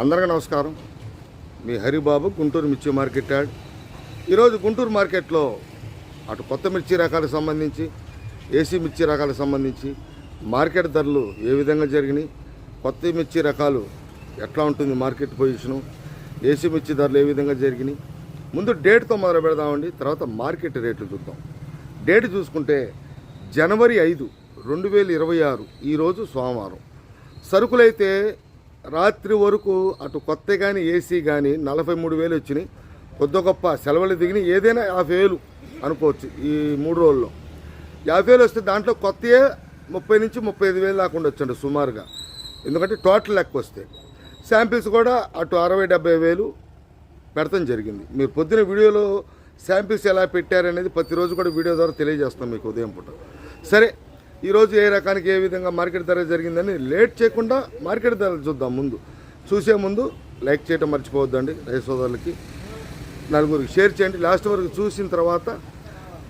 అందరికీ నమస్కారం. మీ హరిబాబు గుంటూరు మిర్చి మార్కెట్ యాడ్. ఈరోజు గుంటూరు మార్కెట్లో అటు కొత్త మిర్చి రకాలకు సంబంధించి ఏసీ మిర్చి రకాలకు సంబంధించి మార్కెట్ ధరలు ఏ విధంగా జరిగినాయి కొత్త మిర్చి రకాలు ఎట్లా ఉంటుంది మార్కెట్ పొజిషను ఏసీ మిర్చి ధరలు ఏ విధంగా జరిగినాయి. ముందు డేట్తో మొదలు పెడదామండి తర్వాత మార్కెట్ రేట్లు చూద్దాం. డేట్ చూసుకుంటే జనవరి ఐదు రెండు వేల ఇరవై ఆరు ఈరోజు సోమవారం. సరుకులైతే రాత్రి వరకు అటు కొత్త కానీ ఏసీ కానీ నలభై మూడు వేలు వచ్చినాయి. కొద్ది గొప్ప సెలవులు దిగినాయి. ఏదైనా యాభై వేలు అనుకోవచ్చు ఈ మూడు రోజుల్లో. యాభై వేలు వస్తే దాంట్లో కొత్తయే ముప్పై నుంచి ముప్పై ఐదు వేలు దాకా ఉండొచ్చండి సుమారుగా. ఎందుకంటే టోటల్ లెక్క వస్తే. శాంపిల్స్ కూడా అటు అరవై డెబ్బై వేలు పెడతాం జరిగింది. మీరు పొద్దున వీడియోలో శాంపిల్స్ ఎలా పెట్టారనేది ప్రతిరోజు కూడా వీడియో ద్వారా తెలియజేస్తాం మీకు ఉదయం పూట. సరే ఈరోజు ఏ రకానికి ఏ విధంగా మార్కెట్ ధర జరిగిందని లేట్ చేయకుండా మార్కెట్ ధరలు చూద్దాం ముందు. చూసే ముందు లైక్ చేయటం మర్చిపోవద్దండి. రైతు సోదరులకి నలుగురికి షేర్ చేయండి. లాస్ట్ వరకు చూసిన తర్వాత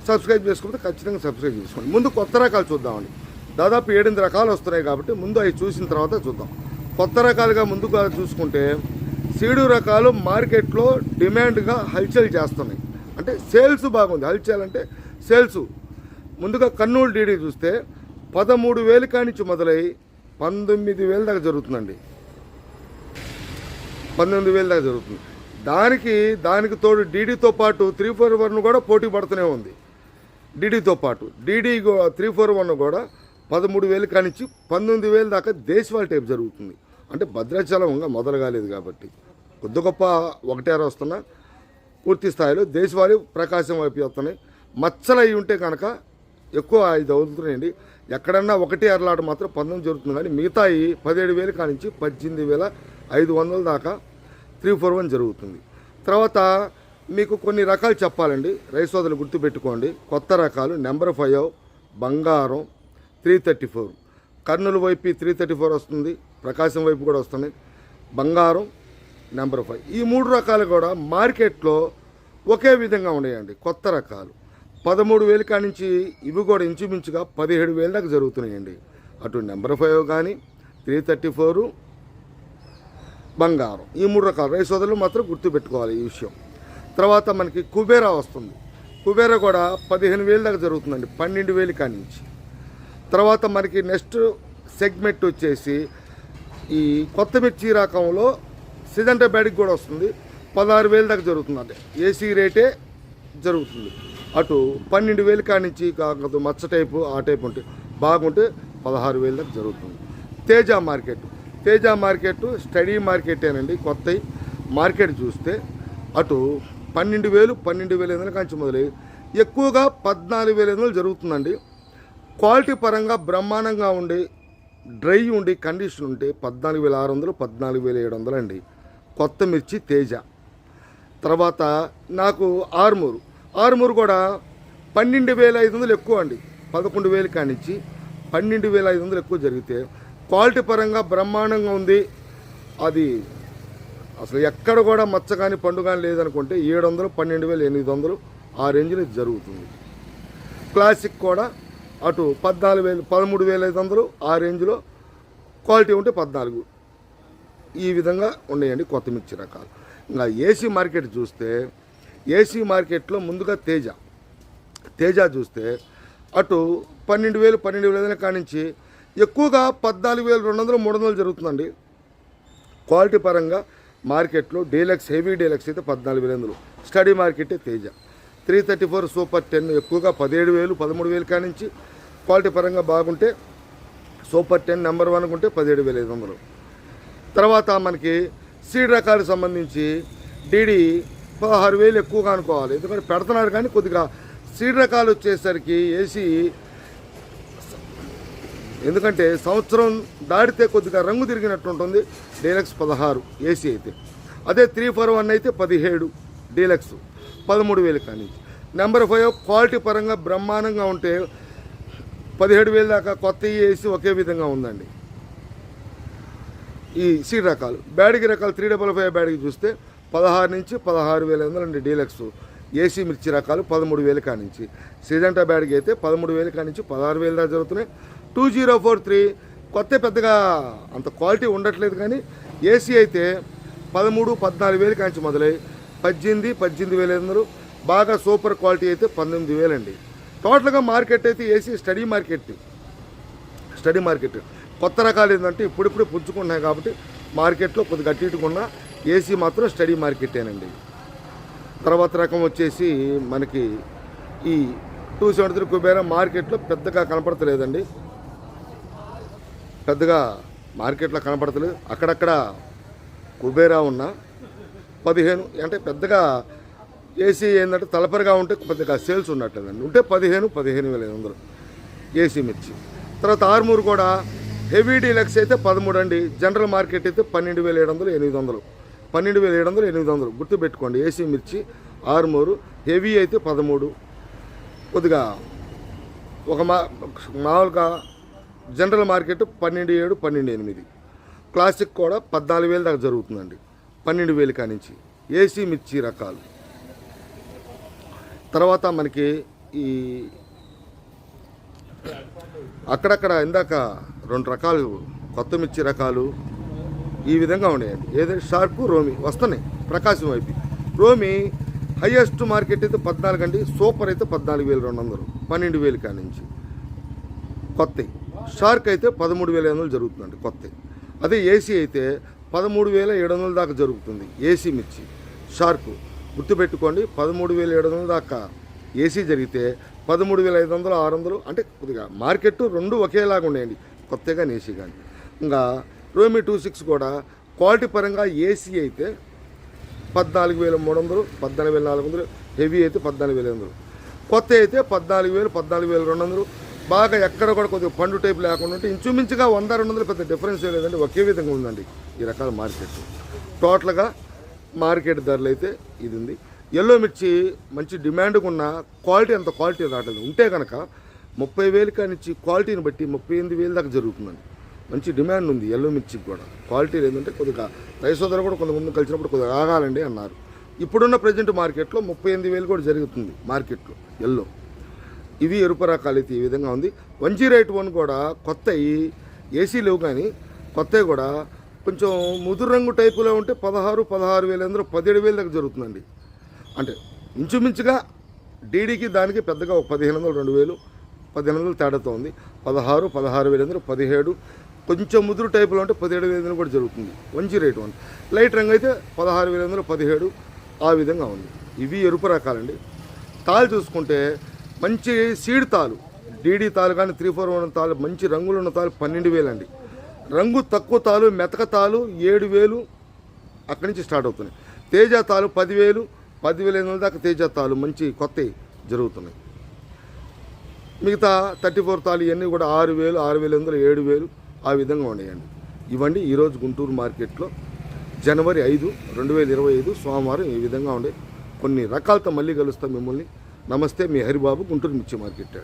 సబ్స్క్రైబ్ చేసుకుంటే ఖచ్చితంగా సబ్స్క్రైబ్ చేసుకోండి. ముందు కొత్త రకాలు చూద్దామండి. దాదాపు ఏడెనిమిది రకాలు వస్తున్నాయి కాబట్టి ముందు అవి చూసిన తర్వాత చూద్దాం. కొత్త రకాలుగా ముందుగా చూసుకుంటే సీడు రకాలు మార్కెట్లో డిమాండ్గా హల్చల్ చేస్తున్నాయి. అంటే సేల్స్ బాగుంది. హల్చల్ అంటే సేల్స్. ముందుగా కర్నూలు డీడీ చూస్తే పదమూడు వేలు కానించి మొదలై పంతొమ్మిది వేల దాకా జరుగుతుందండి. పంతొమ్మిది వేల దాకా జరుగుతుంది. దానికి దానికి తోడు డీడీతో పాటు త్రీ ఫోర్ వన్ కూడా పోటీ పడుతూనే ఉంది. డీడీతో పాటు డీడీ త్రీ ఫోర్ వన్ కూడా పదమూడు వేలు కానించి పంతొమ్మిది వేలు దాకా దేశవాళ టైప్ జరుగుతుంది. అంటే భద్రాచలం ఇంకా మొదలు కాలేదు కాబట్టి. కొద్ది గొప్ప ఒకటేర వస్తున్నా. పూర్తి స్థాయిలో దేశవాళీ ప్రకాశం వైపు వస్తున్నాయి. మచ్చలు అయి ఉంటే కనుక ఎక్కువ ఐదు అవుతున్నాయండి ఎక్కడన్నా ఒకటి అరలాట మాత్రం పంతొమ్మిది జరుగుతుంది. కానీ మిగతాయి పదిహేడు వేలు కానించి పద్దెనిమిది వేల ఐదు వందల దాకా త్రీ ఫోర్ వన్ జరుగుతుంది. తర్వాత మీకు కొన్ని రకాలు చెప్పాలండి. రైస్ సోదరులు గుర్తుపెట్టుకోండి. కొత్త రకాలు నెంబర్ ఫైవ్ బంగారం త్రీ థర్టీ ఫోర్. కర్నూలు వైపు త్రీ థర్టీ ఫోర్ వస్తుంది. ప్రకాశం వైపు కూడా వస్తున్నాయి బంగారం నెంబర్ ఫైవ్. ఈ మూడు రకాలు కూడా మార్కెట్లో ఒకే విధంగా ఉన్నాయండి. కొత్త రకాలు. పదమూడు వేలు కానించి ఇవి కూడా ఇంచుమించుగా పదిహేడు వేల దాకా జరుగుతున్నాయండి. అటు నెంబర్ ఫైవ్ కానీ త్రీ థర్టీ ఫోరు బంగారం. ఈ మూడు రకాల. రైస్ వదలు మాత్రం గుర్తుపెట్టుకోవాలి ఈ విషయం. తర్వాత మనకి కుబేరా వస్తుంది. కుబేరా కూడా పదిహేను వేలు దాకా జరుగుతుందండి పన్నెండు వేలు కానించి. తర్వాత మనకి నెక్స్ట్ సెగ్మెంట్ వచ్చేసి ఈ కొత్త మిర్చి రకంలో సిజంటా బ్యాడికి కూడా వస్తుంది. పదహారు వేలు దాకా జరుగుతుంది అంటే ఏసీ రేటే జరుగుతుంది. అటు పన్నెండు వేలు కానించి కాకపోతే మచ్చ టైపు ఆ టైపు ఉంటే బాగుంటే పదహారు వేలు దాకా జరుగుతుంది. Teja market. Teja market steady మార్కెటేనండి కొత్త మార్కెట్ చూస్తే అటు పన్నెండు వేలు పన్నెండు వేల ఎందుల కాంచి మొదలై ఎక్కువగా పద్నాలుగు వేల ఐదు జరుగుతుందండి. క్వాలిటీ పరంగా బ్రహ్మాండంగా ఉండి డ్రై ఉండి కండిషన్ ఉంటే పద్నాలుగు వేల ఆరు వందలు పద్నాలుగు వేల ఏడు వందలు అండి కొత్త మిర్చి తేజ. తర్వాత నాకు ఆరుమూరు. ఆరుమూరు కూడా పన్నెండు వేల ఐదు వందలు ఎక్కువ అండి. పదకొండు వేలు కానిచ్చి పన్నెండు వేల ఐదు వందలు ఎక్కువ జరిగితే క్వాలిటీ పరంగా బ్రహ్మాండంగా ఉంది. అది అసలు ఎక్కడ కూడా మచ్చ కానీ పండు కానీ లేదనుకుంటే ఏడు వందలు పన్నెండు వేలు ఎనిమిది వందలు ఆ రేంజ్లో జరుగుతుంది. క్లాసిక్ కూడా అటు పద్నాలుగు వేలు పదమూడు వేల ఐదు వందలు ఆ రేంజ్లో క్వాలిటీ ఉంటే పద్నాలుగు. ఈ విధంగా ఉన్నాయండి కొత్త మిర్చి రకాలు. ఇంకా ఏసీ మార్కెట్ చూస్తే ఏసీ మార్కెట్లో ముందుగా తేజ. తేజ చూస్తే అటు పన్నెండు వేలు పన్నెండు వేల ఐదు కానించి ఎక్కువగా పద్నాలుగు వేలు రెండు వందలు మూడు వందలు జరుగుతుందండి. క్వాలిటీ పరంగా మార్కెట్లో డీలక్స్ హెవీ డీలక్స్ అయితే పద్నాలుగు వేల వందలు. Steady మార్కెటే Teja. Three thirty four super ten ఎక్కువగా పదిహేడు వేలు పదమూడు వేలు కానించి క్వాలిటీ పరంగా బాగుంటే సూపర్ టెన్ నెంబర్ వన్ ఉంటే పదిహేడు వేల ఐదు వందలు. తర్వాత మనకి సీడ్ రకాలకు సంబంధించి డీడీ పదహారు వేలు ఎక్కువగా అనుకోవాలి. ఎందుకంటే పెడుతున్నారు కానీ కొద్దిగా సీడ్ రకాలు వచ్చేసరికి ఏసీ ఎందుకంటే సంవత్సరం దాటితే కొద్దిగా రంగు తిరిగినట్టు ఉంటుంది డీలక్స్ పదహారు ఏసీ అయితే. అదే త్రీ ఫోర్ వన్ అయితే పదిహేడు డీలక్స్ పదమూడు వేలు కానీ నెంబర్ ఫైవ్ క్వాలిటీ పరంగా బ్రహ్మాండంగా ఉంటే పదిహేడు వేలు దాకా కొత్త ఏసీ ఒకే విధంగా ఉందండి. ఈ సీడ్ రకాలు. బ్యాడిగి రకాలు త్రీ డబల్ ఫైవ్ బ్యాడిగి చూస్తే పదహారు నుంచి పదహారు వేల ఎనిమిది వందలు డీలక్స్. ఏసీ మిర్చి రకాలు పదమూడు వేలు కానించి. సిజంటా బ్యాడ్కి అయితే పదమూడు వేలు కానించి పదహారు వేలు దాకా జరుగుతున్నాయి. టూ జీరో ఫోర్ త్రీ కొత్త పెద్దగా అంత క్వాలిటీ ఉండట్లేదు కానీ ఏసీ అయితే పదమూడు పద్నాలుగు వేలు కానించి మొదలై పద్దెనిమిది పద్దెనిమిది వేల ఎనిమిది వందలు. బాగా సూపర్ క్వాలిటీ అయితే పంతొమ్మిది వేలండి. టోటల్గా మార్కెట్ అయితే AC steady market. Steady market. కొత్త రకాలు ఏంటంటే ఇప్పుడిప్పుడే పుంజుకుంటున్నాయి కాబట్టి మార్కెట్లో కొద్దిగా అటు ఇటుకున్న ఏసీ మాత్రం స్టడీ మార్కెటేనండి. తర్వాత రకం వచ్చేసి మనకి ఈ టూ సెవెంటీ త్రీ కుబేరా మార్కెట్లో పెద్దగా కనపడతలేదండి. పెద్దగా మార్కెట్లో కనపడతలేదు. అక్కడక్కడ కుబేరా ఉన్న పదిహేను అంటే పెద్దగా ఏసీ ఏంటంటే తలపరిగా ఉంటే పెద్దగా సేల్స్ ఉన్నట్లేదండి. ఉంటే పదిహేను పదిహేను వేల ఐదు వందలు ఏసీ మిర్చి. తర్వాత ఆర్మూర్ కూడా హెవీ డీలక్స్ అయితే పదమూడు అండి జనరల్ మార్కెట్ అయితే పన్నెండు వేల ఏడు వందలు ఎనిమిది వందలు. పన్నెండు వేల ఏడు వందలు ఎనిమిది వందలు గుర్తుపెట్టుకోండి. ఏసీ మిర్చి ఆరుమూరు హెవీ అయితే పదమూడు. కొద్దిగా ఒక మా మామూలుగా జనరల్ మార్కెట్ పన్నెండు ఏడు పన్నెండు ఎనిమిది. క్లాసిక్ కూడా పద్నాలుగు వేలు దాకా జరుగుతుందండి. పన్నెండు వేలు కానించి ఏసీ మిర్చి రకాలు. తర్వాత మనకి ఈ అక్కడక్కడ ఇందాక రెండు రకాలు కొత్త మిర్చి రకాలు ఈ విధంగా ఉన్నాయండి ఏదైతే షార్క్ రోమి వస్తున్నాయి. ప్రకాశం వైపు. రోమి హయ్యెస్ట్ మార్కెట్ అయితే పద్నాలుగు అండి. సూపర్ అయితే పద్నాలుగు వేలు రెండు వందలు. పన్నెండు వేలు కానించి కొత్త. షార్క్ అయితే పదమూడు వేల ఐదు వందలు జరుగుతుందండి కొత్త. అదే ఏసీ అయితే పదమూడు వేల ఏడు వందల దాకా జరుగుతుంది. ఏసీ మిర్చి. షార్క్. గుర్తుపెట్టుకోండి పదమూడు వేల ఏడు వందల దాకా ఏసీ జరిగితే పదమూడు వేల ఐదు వందలు ఆరు వందలు అంటే కొద్దిగా మార్కెట్ రెండు ఒకేలాగా ఉన్నాయండి. కొత్తగా కానీ ఏసీ కానీ. ఇంకా రోమి టూ సిక్స్ కూడా క్వాలిటీ పరంగా ఏసీ అయితే పద్నాలుగు వేల మూడు వందలు పద్నాలుగు వేల నాలుగు వందలు హెవీ అయితే పద్నాలుగు వేల వందలు. కొత్త అయితే పద్నాలుగు వేలు పద్నాలుగు వేల రెండు వందలు. బాగా ఎక్కడ కూడా కొద్దిగా పండు టైప్ లేకుండా ఉంటే ఇంచుమించుగా వంద రెండు వందలు పెద్ద డిఫరెన్స్ ఏ లేదండి ఒకే విధంగా ఉందండి ఈ రకాల మార్కెట్. టోటల్గా మార్కెట్ ధరలు అయితే ఇది ఉంది. ఎల్లో మిర్చి మంచి డిమాండ్గా ఉన్న క్వాలిటీ అంత క్వాలిటీ రావట్లేదు. ఉంటే కనుక ముప్పై వేలు కానిచ్చి క్వాలిటీని బట్టి ముప్పై ఎనిమిది వేలు దాకా జరుగుతుందండి. మంచి డిమాండ్ ఉంది ఎల్లో మిర్చికి కూడా. క్వాలిటీ ఏంటంటే కొద్దిగా రైస్ సోదరు కూడా కొంతమంది కలిసినప్పుడు కొద్దిగా ఆగాలండి అన్నారు. ఇప్పుడున్న ప్రజెంట్ మార్కెట్లో ముప్పై ఎనిమిది వేలు కూడా జరుగుతుంది మార్కెట్లో ఎల్లో ఇవి ఎరుపు రకాలు అయితే ఈ విధంగా ఉంది. వన్ జీరో ఎయిట్ వన్ కూడా కొత్త ఏసీ లేవు కానీ కొత్తవి కూడా కొంచెం ముదురు రంగు టైపులో ఉంటే పదహారు పదహారు వేలు అందరూ పదిహేడు వేలు దాకా జరుగుతుందండి. అంటే ఇంచుమించుగా డీడీకి దానికి పెద్దగా ఒక పదిహేను వందలు రెండు వేలు పదిహేను వందలు తేడాతో ఉంది. పదహారు పదహారు వేలు అందరూ పదిహేడు కొంచెం ముదురు టైపులో ఉంటే పదిహేడు వేల వందలు కూడా జరుగుతుంది. One zero eight one light రంగు అయితే పదహారు వేల వందలు పదిహేడు ఆ విధంగా ఉంది. ఇవి ఎరుపు రకాలండి. తాలు చూసుకుంటే మంచి సీడ్ తాలు డీడీ తాలు కానీ త్రీ ఫోర్ వన్ తాలు మంచి రంగులు ఉన్న తాలు పన్నెండు వేలు అండి రంగు తక్కువ తాలు మెతక తాలు ఏడు వేలు అక్కడి నుంచి స్టార్ట్ అవుతున్నాయి. తేజ తాలు పదివేలు పదివేల ఎనిమిది వందల దాకా తేజ తాలు మంచి కొత్తవి జరుగుతున్నాయి. మిగతా థర్టీ ఫోర్ తాలు ఇవన్నీ కూడా ఆరు వేలు ఆరు వేల వందలు ఏడు వేలు. ఆ విధంగా ఉండేయండి. ఇవ్వండి ఈరోజు గుంటూరు మార్కెట్లో జనవరి ఐదు రెండు వేల ఇరవై ఐదు సోమవారం ఈ విధంగా ఉండే కొన్ని రకాలతో మళ్ళీ కలుస్తాం మిమ్మల్ని. నమస్తే మీ హరిబాబు గుంటూరు మిర్చి మార్కెట్